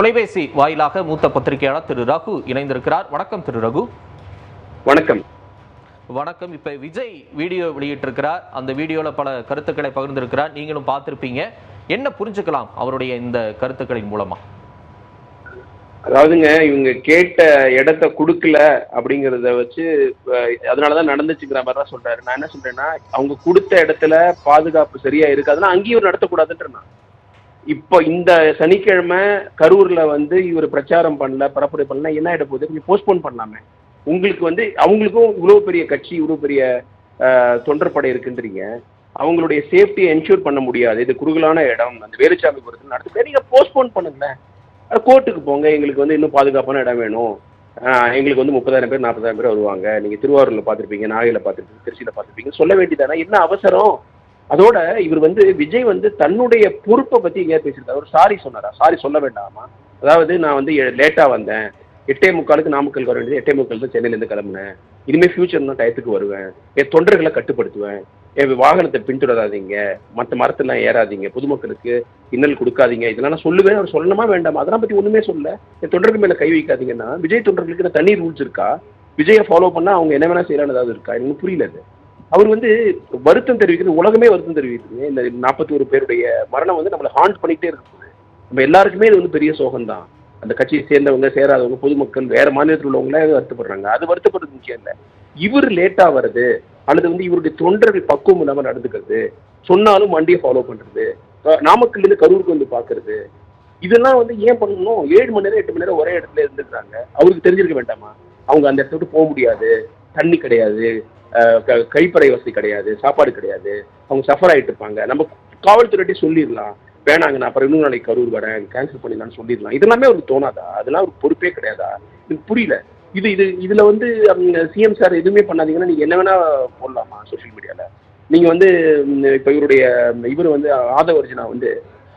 தொலைபேசி வாயிலாக மூத்த பத்திரிகையாளர் திரு ரகு இணைந்திருக்கிறார். வணக்கம் திரு ரகு. வணக்கம். வணக்கம். இப்ப விஜய் வீடியோ வெளியிட்டிருக்கிறார். அந்த வீடியோல பல கருத்துக்களை பகிர்ந்திருக்கிறார். நீங்களும் பார்த்திருப்பீங்க. என்ன புரிஞ்சுக்கலாம் அவருடைய இந்த கருத்துக்களின் மூலமா? அதாவதுங்க இவங்க கேட்ட இடத்த கொடுக்கல அப்படிங்கிறத வச்சு அதனாலதான் நடந்துச்சுங்கிற மாதிரி தான் சொல்றாரு. நான் என்ன சொல்றேன்னா அவங்க கொடுத்த இடத்துல பாதுகாப்பு சரியா இருக்காதுன்னா அங்கேயும் நடத்தக்கூடாதுன்ற நான். இப்போ இந்த சனிக்கிழமை கரூர்ல வந்து இவர் பிரச்சாரம் பண்ணல பரப்புரை பண்ணல என்ன ஆகிட போகுது? கொஞ்சம் போஸ்ட்போன் பண்ணலாமே. உங்களுக்கு வந்து அவங்களுக்கும் இவ்வளோ பெரிய கட்சி இவ்வளோ பெரிய தொண்டர்படை தொண்டர் படை இருக்குன்றீங்க. அவங்களுடைய சேஃப்டியை என்ஷூர் பண்ண முடியாது. இது குறுகலான இடம். அந்த வேலுச்சாமி பொறுத்து நடத்து நீங்க போஸ்ட்போன் பண்ணுங்களேன். கோர்ட்டுக்கு போங்க. எங்களுக்கு வந்து இன்னும் பாதுகாப்பான இடம் வேணும். எங்களுக்கு வந்து முப்பதாயிரம் பேர் நாற்பதாயிரம் பேர் வருவாங்க. நீங்க திருவாரூர்ல பார்த்துருப்பீங்க நாகையில பார்த்துருப்பீங்க திருச்சியில பார்த்துருப்பீங்க சொல்ல வேண்டியதானே என்ன அவசரம்? அதோட இவர் வந்து விஜய் வந்து தன்னுடைய பொறுப்பை பத்தி எங்கேயா பேசியிருக்காரு. ஒரு சாரி சொன்னாரா? சாரி சொல்ல வேண்டாமா? அதாவது நான் வந்து லேட்டா வந்தேன். எட்டே முக்காலுக்கு நாமக்கல் வர வேண்டியது. எட்டே முக்கால் தான் சென்னையிலேருந்து கிளம்புனேன். இனிமேல் ஃபியூச்சர் தான் டயத்துக்கு வருவேன். என் தொண்டர்களை கட்டுப்படுத்துவேன். என் வாகனத்தை பின்தொடராதீங்க. மற்ற மரத்தெல்லாம் ஏறாதீங்க. பொதுமக்களுக்கு இன்னல் கொடுக்காதீங்க. இதெல்லாம் நான் சொல்லுவேன். அவர் சொல்லணுமா வேண்டாமா? அதெல்லாம் பற்றி ஒன்றுமே சொல்ல என் தொண்டர்கள் மேலே கை வைக்காதீங்கன்னா விஜய் தொண்டர்களுக்கு தனி ரூல்ஸ் இருக்கா? விஜயை ஃபாலோ பண்ணால் அவங்க என்ன வேணா செய்யலாம் ஏதாவது இருக்கா? எனக்கு புரியல அவர் வந்து வருத்தம் தெரிவிக்கிறது உலகமே வருத்தம் தெரிவிக்குது. இந்த நாற்பத்தி ஒரு பேருடைய மரணம் வந்து நம்மளை ஹாண்ட் பண்ணிக்கிட்டே இருக்குது. நம்ம எல்லாருக்குமே இது வந்து பெரிய சோகம் தான் அந்த கட்சியை சேர்ந்தவங்க சேராதவங்க பொதுமக்கள் வேற மாநிலத்தில் உள்ளவங்களே வருத்தப்படுறாங்க. அது வருத்தப்படுறது முக்கியம் இல்லை. இவர் லேட்டா வருது. அல்லது வந்து இவருடைய தொண்டர்கள் பக்குவம் இல்லாமல் நடந்துக்கிறது. சொன்னாலும் வண்டியை ஃபாலோ பண்றது. அஹ் நாமக்கல்ல இருந்து கரூருக்கு வந்து பாக்குறது. இதெல்லாம் வந்து ஏன் பண்ணணும்? ஏழு மணி நேரம் எட்டு மணி நேரம் ஒரே இடத்துல இருந்துக்கிறாங்க. அவருக்கு தெரிஞ்சிருக்க வேண்டாமா? அவங்க அந்த இடத்த விட்டு போக முடியாது. தண்ணி கிடையாது. கழிப்பறை வசதி கிடையாது சாப்பாடு கிடையாது. அவங்க சஃபர் ஆகிட்டு இருப்பாங்க. நம்ம காவல்துறையிட்டே சொல்லிடலாம். வேணாங்க நான் அப்புறம் இன்னொரு நாளைக்கு கரூர் வரேன் கேன்சல் பண்ணிடலாம்னு சொல்லிடலாம். இதெல்லாமே அவருக்கு தோணாதா? அதெல்லாம் ஒரு பொறுப்பே கிடையாதா? எனக்கு புரியல. இது இது இதுல வந்து சிஎம் சார் எதுவுமே பண்ணாதீங்கன்னா நீங்க என்ன வேணா போடலாமா சோஷியல் மீடியால நீங்க வந்து இப்போ இப்ப இவருடைய இவர் வந்து ஆதவர்ஜனா வந்து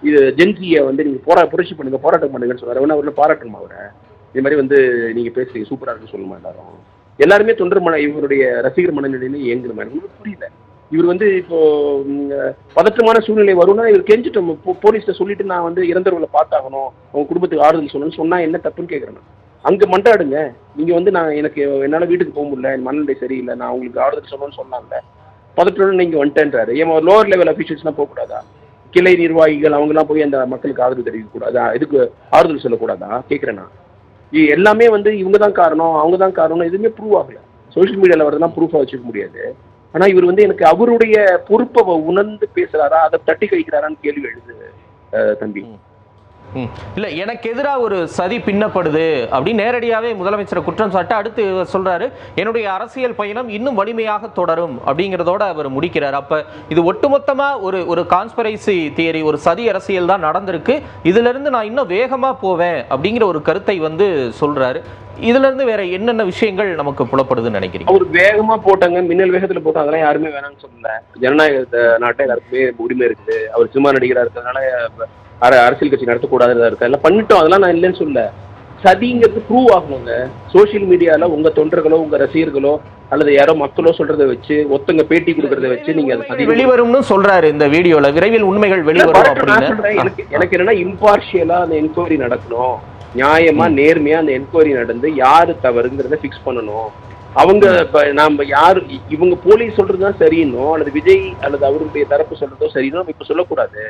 இது ஜென்சியை வந்து நீங்க போரா புரட்சி பண்ணுங்க போராட்டம் பண்ணுங்கன்னு சொன்னாரு வேணா அவர்ல பாராட்டணுமா அவரை? இது மாதிரி வந்து நீங்க பேசுறீங்க. சூப்பரா இருக்குன்னு சொல்லுமா எல்லாரும்? எல்லாருமே தொண்டர் மன இவருடைய ரசிகர் மனநிலையில இயங்குற மாதிரி புரியல? இவர் வந்து இப்போ பதற்றமான சூழ்நிலை வரும்னா இவர் கெஞ்சிட்டோம். போலீஸ்கிட்ட போலீஸ்ல சொல்லிட்டு நான் வந்து இறந்தவர்களை பார்த்தாகணும். அவங்க குடும்பத்துக்கு ஆறுதல் சொல்லணும்னு சொன்னா என்ன தப்புன்னு கேட்குறேன் அங்கே அங்க மண்டாடுங்க நீங்க வந்து நான் எனக்கு என்னால வீட்டுக்கு போக முடியல என் மனநிலை சரியில்லை நான் உங்களுக்கு ஆறுதல் சொல்லணும்னு சொன்னாங்கல்ல பதற்றோட நீங்க வந்துட்டேன்றாரு. ஏன் லோவர் லெவல் அஃபீஷியல்ஸ்லாம் போகக்கூடாதா? கிளை நிர்வாகிகள் அவங்கெல்லாம் போய் அந்த மக்களுக்கு ஆதரவு தெரிவிக்க கூடாதா இதுக்கு ஆறுதல் சொல்லக்கூடாதா? கேட்குறேன் நான். எல்லாமே வந்து இவங்க தான் காரணம் அவங்க தான் காரணம் எதுவுமே ப்ரூவ் ஆகல. சோஷியல் மீடியாவில் வரதெல்லாம் ப்ரூஃபாக வச்சுக்க முடியாது. ஆனா இவர் வந்து எனக்கு அவருடைய பொறுப்பை உணர்ந்து பேசுறாரா அதை தட்டி கழிக்கிறாரான்னு கேள்வி எழுது தம்பி. இல்ல எனக்கு எதிராக ஒரு சதி பின்னப்படுது அப்படின்னு நேரடியாவே முதலமைச்சரை குற்றம் சாட்டு அடுத்து சொல்கிறாரு சொல்றாரு என்னுடைய அரசியல் பயணம் இன்னும் வலிமையாக தொடரும் அப்படிங்கிறதோட அவர் முடிக்கிறார். அப்ப இது ஒட்டுமொத்தமா ஒரு ஒரு கான்ஸ்பரைசி தியரி ஒரு சதி அரசியல் தான் நடந்திருக்கு. இதுல இருந்து நான் இன்னும் வேகமா போவேன் அப்படிங்கிற ஒரு கருத்தை வந்து சொல்றாரு. இதுல இருந்து வேற என்னென்ன விஷயங்கள் நமக்கு புலப்படுதுன்னு நினைக்கிறீங்க? அவர் வேகமா போட்டாங்க மின்னல் வேகத்துல போட்டா அதெல்லாம் யாருமே வேணாம்னு சொல்லல. ஜனநாயக நாட்டை எல்லாருக்குமே உரிமை இருக்குது. அவர் சினிமா நடிகரா இருக்கிறதுனால அரசியல் கட்சி நடத்தக்கூடாதுன்னு இருக்கா? எல்லாம் பண்ணிட்டோம். அதெல்லாம் நான் இல்லைன்னு சொல்ல சதிங்கிறது ப்ரூவ் ஆகணுங்க சோஷியல் மீடியால உங்க தொண்டர்களோ உங்க ரசிகர்களோ அல்லது யாரோ மக்களோ சொல்றதை வச்சு ஒருத்தங்க பேட்டி கொடுக்கறத வச்சு நீங்க அதை வெளிவரும்னு சொல்றாரு இந்த வீடியோல. விரைவில் உண்மைகள் வெளிவரும். அப்படின்னு. எனக்கு எனக்கு என்னன்னா இம்பார்ஷியலா அந்த என்கொயரி நடக்கணும். நியாயமா நேர்மையா அந்த என்கொயரி நடந்து யாரு தவறுங்கிறத ஃபிக்ஸ் பண்ணணும். அவங்க நாம யாரு இவங்க போலீஸ் சொல்றதுதான் சரின்னோ அல்லது விஜய் அல்லது அவருடைய தரப்பு சொல்றதோ சரின்னோ நம்ம இப்ப சொல்லக்கூடாது.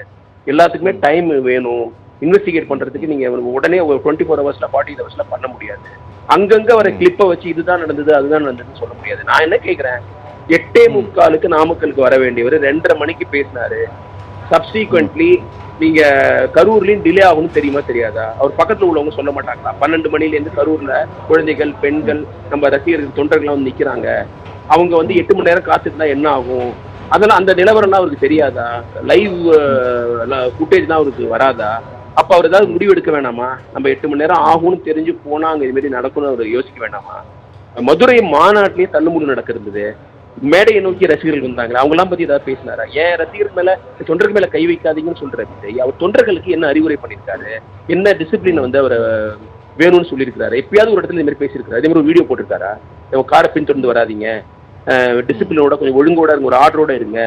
எல்லாத்துக்குமே டைம் வேணும். இன்வெஸ்டிகேட் பண்றதுக்கு நீங்க உடனே ஒரு டுவெண்ட்டி ஃபோர் ஹவர்ஸ்ல ஃபார்ட்டி ஹவர்ஸ்ல பண்ண முடியாது. அங்கங்க வர கிளிப்பை வச்சு இதுதான் நடந்தது அதுதான் நடந்ததுன்னு சொல்ல முடியாது. நான் என்ன கேக்குறேன்? எட்டே முக்காலுக்கு நாமக்கலுக்கு வர வேண்டியவர் ரெண்டரை மணிக்கு பேசினாரு. சப்சீக்வெண்ட்லி நீங்க கரூர்லயும் டிலே ஆகும்னு தெரியுமா தெரியாதா? அவர் பக்கத்துல உள்ளவங்க சொல்ல மாட்டாங்களா? பன்னெண்டு மணில இருந்து கரூர்ல குழந்தைகள் பெண்கள் நம்ம ரசிகர்கள் தொண்டர்கள் வந்து நிக்கிறாங்க. அவங்க வந்து எட்டு மணி நேரம் காத்துட்டு என்ன ஆகும்? அதெல்லாம் அந்த நிலவரம்லாம் அவருக்கு தெரியாதா? லைவ் ஃபுட்டேஜ்லாம் அவருக்கு வராதா? அப்ப அவர் ஏதாவது முடிவு எடுக்க வேணாமா? நம்ம எட்டு மணி நேரம் ஆகும்னு தெரிஞ்சு போனாங்க இது மாதிரி நடக்கும்னு அவர் யோசிக்க வேண்டாமா மதுரை மாநாட்டிலேயே தள்ளுமுடி நடக்கிறது மேடையை நோக்கி ரசிகர்கள் வந்தாங்க அவங்களாம் பத்தி ஏதாவது பேசினாரா? ஏன் ரசிகர்கள் மேல தொண்டருக்கு மேல கை வைக்காதீங்கன்னு சொல்ற விஜய். அவர் தொண்டர்களுக்கு என்ன அறிவுரை பண்ணியிருக்காரு? என்ன டிசிப்ளினை வந்து அவர் வேணும்னு சொல்லியிருக்காரு எப்பயாவது ஒரு இடத்துல இந்த மாதிரி பேசியிருக்காரு அதே மாதிரி ஒரு வீடியோ போட்டிருக்காரா? நம்ம காரை பின்தொடர்ந்து வராதீங்க. டிசிப்ளினோட கொஞ்சம் ஒழுங்கோட இருங்க ஒரு ஆர்டரோட இருங்க.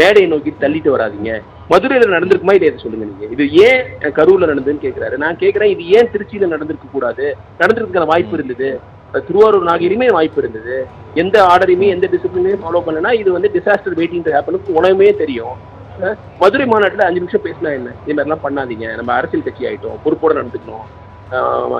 மேடையை நோக்கி தள்ளிட்டு வராதீங்க. மதுரையில நடந்திருக்குமா இதை சொல்லுங்க நீங்க. இது ஏன் கரூர்ல நடந்ததுன்னு கேக்குறாரு. நான் கேக்குறேன் இது ஏன் திருச்சியில நடந்திருக்க கூடாது? நடந்திருக்கிற வாய்ப்பு இருந்தது. திருவாரூர் நாகையிலுமே வாய்ப்பு இருந்தது. எந்த ஆர்டரையுமே எந்த டிசிப்ளினையும் ஃபாலோ பண்ணனா இது வந்து டிசாஸ்டர் வெயிட்டிங் ஹேப்பனுக்கு உணவுமே தெரியும். மதுரை மாநாட்டில் அஞ்சு நிமிஷம் பேசினா என்ன? இது மாதிரிலாம் பண்ணாதீங்க. நம்ம அரசியல் கட்சி ஆயிட்டோம் பொறுப்போட நடந்துக்கணும்.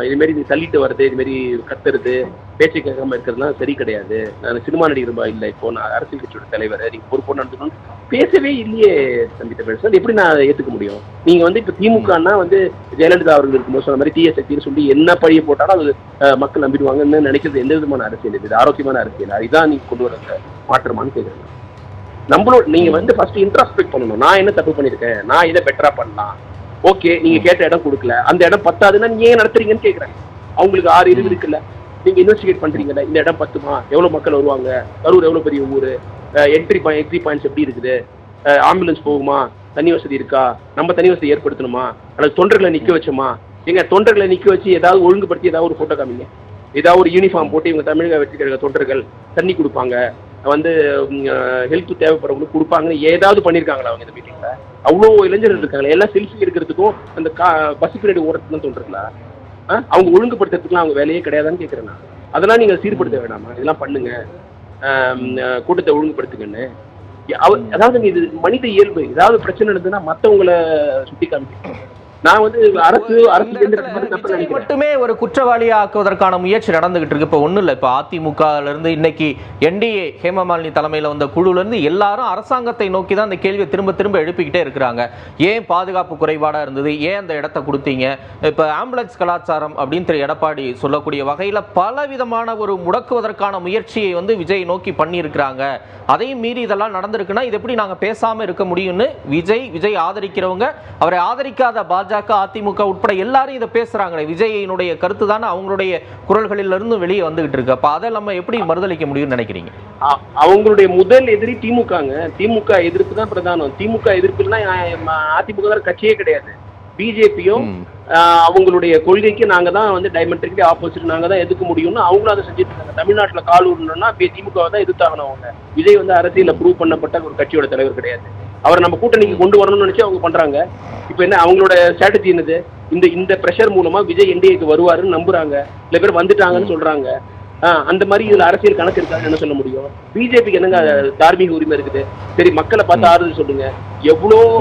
இதுமாரி இது தள்ளிட்டு வர்றது இதுமாரி கத்துறது பேச்சு கேட்காம இருக்கிறதுலாம் சரி கிடையாது. நான் சினிமா நடிகர் இல்லை. இப்போ நான் அரசியல் கட்சியோட தலைவர் நீங்க பொறுப்போட நடந்துக்கணும் பேசவே இல்லையே தம்பி தமிழ் சார். எப்படி நான் ஏத்துக்க முடியும்? நீங்க வந்து இப்ப திமுகன்னா வந்து ஜெயலலிதா அவர்கள் இருக்கும்போது சொன்ன மாதிரி தீய சக்தின்னு சொல்லி என்ன பழிய போட்டாலும் அது மக்கள் நம்பிடுவாங்கன்னு நினைக்கிறது எந்த விதமான அரசியல் இது? ஆரோக்கியமான அரசியல்? அதுதான் நீங்க கொண்டு வர மாற்றமான்னு கேக்குறேன் நம்மளோட நீங்க வந்து ஃபர்ஸ்ட் இன்ட்ராஸ்பெக்ட் பண்ணணும். நான் என்ன தப்பு பண்ணிருக்கேன் நான் இதை பெட்டரா பண்ணலாம். ஓகே நீங்க கேட்ட இடம் கொடுக்கல. அந்த இடம் பத்தாதுன்னா நீங்க ஏன் நடத்துறீங்கன்னு கேக்குறேன் அவங்களுக்கு ஆறு இது இருக்குல்ல. நீங்க இன்வெஸ்டிகேட் பண்றீங்கல்ல இந்த இடம் பத்துமா? எவ்வளவு மக்கள் வருவாங்க? கரூர் எவ்வளவு பெரிய ஊரு? என்ட்ரி பாயிண்ட் எக்ஸி பாயிண்ட்ஸ் எப்படி இருக்குது? ஆம்புலன்ஸ் போகுமா? தண்ணி வசதி இருக்கா? நம்ம தண்ணி வசதி ஏற்படுத்தணுமா? அல்லது தொண்டர்களை நிக்க வச்சோமா? எங்க தொண்டர்களை நிக்க வச்சு ஏதாவது ஒழுங்குபடுத்தி ஏதாவது ஒரு போட்டோ காமிங்க ஏதாவது ஒரு யூனிஃபார்ம் போட்டு இவங்க தமிழக வெற்றிக்கிற தொண்டர்கள் தண்ணி கொடுப்பாங்க. வந்து ஹெல்த் தேவைப்படுறவங்களுக்கு கொடுப்பாங்கன்னு ஏதாவது பண்ணியிருக்காங்களா அவங்க இந்த மீட்டிங்ல அவ்வளோ இளைஞர்கள் இருக்காங்களே எல்லாம் செல்ஃபி எடுக்கிறதுக்கும் அந்த கா பஸ் பீரியட் ஓடுறதுக்கு தான் தோன்றீங்களா? அவங்க ஒழுங்குபடுத்துறதுக்குலாம் அவங்க வேலையே கிடையாதான்னு கேட்குறேன் நான். அதெல்லாம் நீங்கள் சீர்படுத்த வேணாமா? இதெல்லாம் பண்ணுங்க. கூட்டத்தை ஒழுங்குபடுத்துங்கன்னு. அதாவது இது மனித இயல்பு. ஏதாவது பிரச்சனை இருந்ததுன்னா மற்றவங்கள சுட்டி காமிக்கணும். நான் வந்து அரசு அரசு மட்டுமே ஒரு குற்றவாளியா ஆக்குவதற்கான முயற்சி நடந்துகிட்டு இருக்கு. இப்போ ஒண்ணும் இல்லை. இப்போ அதிமுகல இருந்து இன்னைக்கு என்டிஏ ஹேமமாலினி தலைமையில வந்த குழுல இருந்து எல்லாரும் அரசாங்கத்தை நோக்கி தான் அந்த கேள்வியை திரும்ப திரும்ப எழுப்பிக்கிட்டே இருக்கிறாங்க. ஏன் பாதுகாப்பு குறைபாடா இருந்தது? ஏன் அந்த இடத்த கொடுத்தீங்க? இப்போ ஆம்புலன்ஸ் கலாச்சாரம் அப்படின்னு திரு எடப்பாடி சொல்லக்கூடிய வகையில பல விதமான ஒரு முடக்குவதற்கான முயற்சியை வந்து விஜய் நோக்கி பண்ணியிருக்கிறாங்க. அதையும் மீறி இதெல்லாம் நடந்திருக்குன்னா இது எப்படி நாங்க பேசாம இருக்க முடியும்னு விஜய் விஜய் ஆதரிக்கிறவங்க அவரை ஆதரிக்காத பாஜக அதிமுக உட்பட எல்லாரும் இதை பேசுறாங்களே. விஜயினுடைய கருத்து தானே அவங்களுடைய குரல்களில் இருந்து வெளியே வந்துகிட்டு இருக்கு. அப்ப அதை நம்ம எப்படி மறுதளிக்க முடியும்னு நினைக்கிறீங்க? அவங்களுடைய முதல் எதிரி திமுகங்க. திமுக எதிர்ப்பு தான் பிரதானம். திமுக எதிர்ப்பு இல்லைன்னா அதிமுக கட்சியே கிடையாது. பிஜேபியும். அவங்களுடைய கொள்கைக்கு நாங்க தான் வந்து டைமெட்ரிக்கலி ஆப்போசிட் நாங்க தான் எதுக்க முடியும்னு அவங்களும் அதை செஞ்சுட்டு இருக்காங்க. தமிழ்நாட்டுல கால் விடணும்னா திமுக தான் எதிர்த்தாகணும் அவங்க. விஜய் வந்து அரசியல ப்ரூவ் பண்ணப்பட்ட ஒரு கட்சியோட தலைவர் கிடையாது. அவரை நம்ம கூட்டணிக்கு கொண்டு வரணும்னு நினைச்சு அவங்க பண்றாங்க. இப்போ என்ன அவங்களோட ஸ்ட்ராட்டஜி என்னது? இந்த இந்த ப்ரெஷர் மூலமா விஜய் என்டிஏக்கு வருவாருன்னு நம்புறாங்க. சில பேர் வந்துட்டாங்கன்னு சொல்றாங்க. ஆ, அந்த மாதிரி இதுல அரசியல் கணக்கு இருக்காதுன்னு என்ன சொல்ல முடியும்? பிஜேபிக்கு என்னங்க தார்மீக உரிமை இருக்குது? சரி மக்களை பார்த்து ஆறுதல் சொல்லுங்க. எவ்வளோ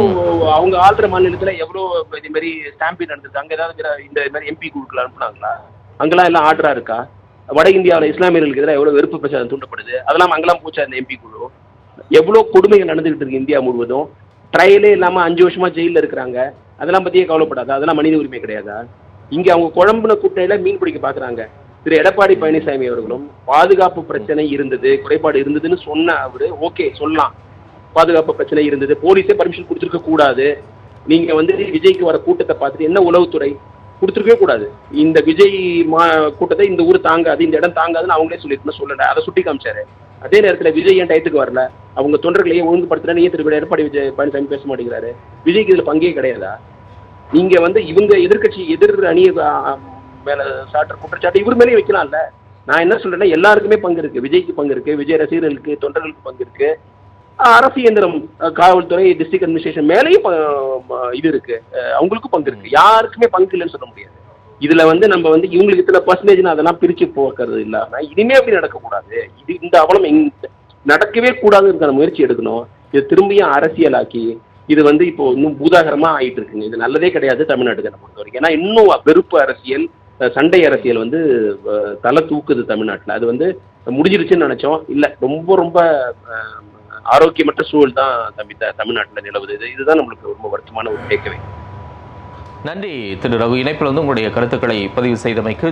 அவங்க ஆள்ற மாநிலத்துல எவ்வளோ இது மாதிரி ஸ்டாம்பிங் நடந்தது அங்க ஏதாவது இந்த- மாதிரி எம்பி குழுக்கள் அனுப்புனாங்களா? அங்கெல்லாம் எல்லாம் ஆர்டரா இருக்கா? வட இந்தியாவில் இஸ்லாமியர்களுக்கு எதிராக எவ்வளவு வெறுப்பு பிரச்சாரம் தூண்டப்படுது? அதெல்லாம் அங்கெல்லாம் போச்சா இந்த எம்பி குழு? எவ்வளோ கொடுமைகள் நடந்துகிட்டு இருக்கு இந்தியா முழுவதும்? ட்ரையலே இல்லாம அஞ்சு வருஷமா ஜெயில்ல இருக்கிறாங்க. அதெல்லாம் பத்தியே கவலைப்படாதா அதெல்லாம் மனித உரிமை கிடையாதா? இங்க அவங்க குழம்புன கூட்டையில மீன் பிடிக்க பாக்குறாங்க. திரு எடப்பாடி பழனிசாமி அவர்களும் பாதுகாப்பு பிரச்சனை இருந்தது குறைபாடு இருந்ததுன்னு சொன்ன அவரு ஓகே சொல்லலாம். பாதுகாப்பு பிரச்சனை இருந்தது போலீஸே பர்மிஷன் கொடுத்துருக்க கூடாது. நீங்க வந்து விஜய்க்கு வர கூட்டத்தை பார்த்துட்டு என்ன உளவுத்துறை? கொடுத்துருக்கவே கூடாது. இந்த விஜய் மா கூட்டத்தை இந்த ஊர் தாங்காது இந்த இடம் தாங்காதுன்னு அவங்களே சொல்லிட்டு சொல்லல. அதை சுட்டி காமிச்சாரு. அதே நேரத்துல விஜய் ஏன் டயத்துக்கு வரல? அவங்க தொண்டர்களையே ஒழுங்குபடுத்துறேன்னு ஏன் திரு எடப்பாடி விஜய் பழனிசாமி பேச மாட்டேங்கிறாரு. விஜய்க்கு இதுல பங்கே கிடையாதா? நீங்க வந்து இவங்க எதிர்க்கட்சி எதிர் அணிய ஆ, மேல சாட்டுற குற்றச்சாட்டு இவர் மேலேயும் வைக்கலாம்ல. நான் என்ன சொல்றேன்னா எல்லாருக்குமே பங்கு இருக்கு. விஜய்க்கு பங்கு இருக்கு. விஜய் ரசிகர்களுக்கு தொண்டர்களுக்கு பங்கு இருக்கு. ஆஹ் அரசு இயந்திரம் காவல்துறை டிஸ்ட்ரிக்ட் அட்மினிஸ்ட்ரேஷன் மேலேயும் இது இருக்கு. அஹ் அவங்களுக்கும் பங்கு இருக்கு. யாருக்குமே பங்கு இல்லைன்னு சொல்ல முடியாது. இதுல வந்து நம்ம வந்து இவங்களுக்கு இத்தனை பர்சன்டேஜ் அதெல்லாம் பிரிச்சு போக்குறது இல்லாம இனிமே அப்படி நடக்கக்கூடாது. இது இந்த அவலம் நடக்கவே கூடாதுங்கிற முயற்சி எடுக்கணும். இது திரும்பியும் அரசியலாக்கி இது வந்து இப்போ இன்னும் பூதாகரமா ஆயிட்டு இருக்குங்க இது நல்லதே கிடையாது தமிழ்நாட்டுக்கு நம்ம பொறுத்த வரைக்கும். ஏன்னா இன்னும் வெறுப்பு அரசியல் சண்டை அரசியல் வந்து தலை தூக்குது தமிழ்நாட்டில். அது வந்து முடிஞ்சிருச்சுன்னு நினைச்சோம். இல்ல ரொம்ப ரொம்ப ஆரோக்கியமற்ற சூழல் தான் தம்பி தமிழ்நாட்டில் நிலவுது. இது இதுதான் நம்மளுக்கு ரொம்ப வருத்தமான ஒரு கேட்கவே நன்றி. திரு ரகு இணைப்பில் வந்து உங்களுடைய கருத்துக்களை பதிவு செய்தமைக்கு